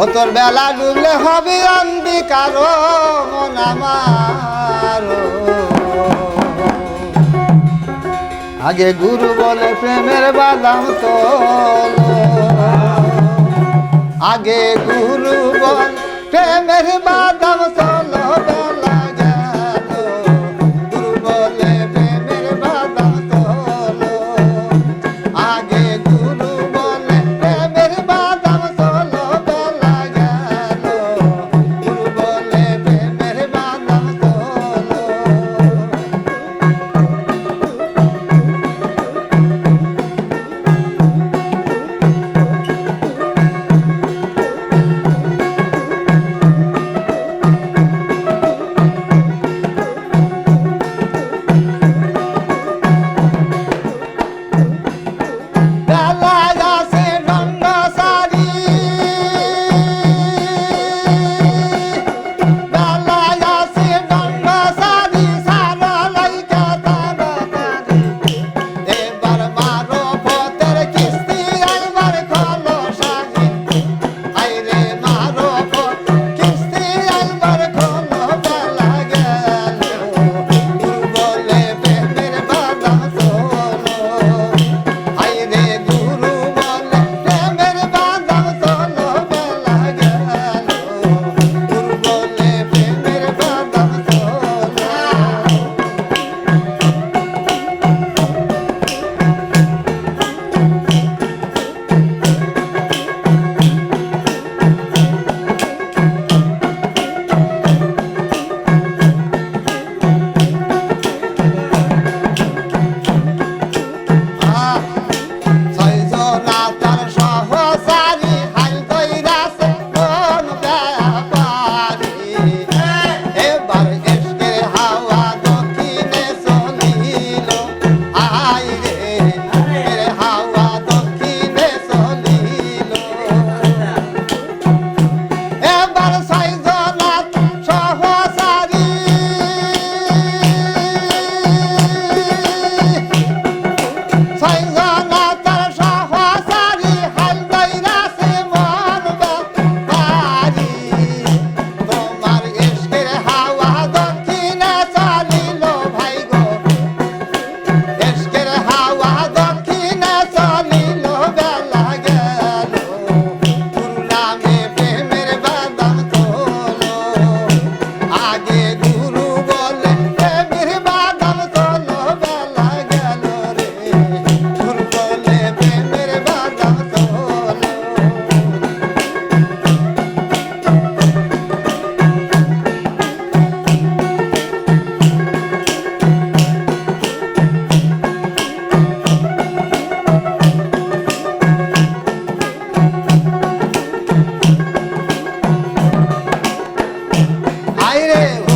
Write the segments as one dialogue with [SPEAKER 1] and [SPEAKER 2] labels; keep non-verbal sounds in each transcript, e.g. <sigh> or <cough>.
[SPEAKER 1] ও তোর বেলা ডুবলে হবে অন্ধিকার মন আমার। আগে গুরু বলে প্রেমের বাদাম তো আগে গুরু বল প্রেমের বাদাম তোল। <laughs> 来嘞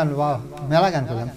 [SPEAKER 1] আমি বা- মেলা গান করলাম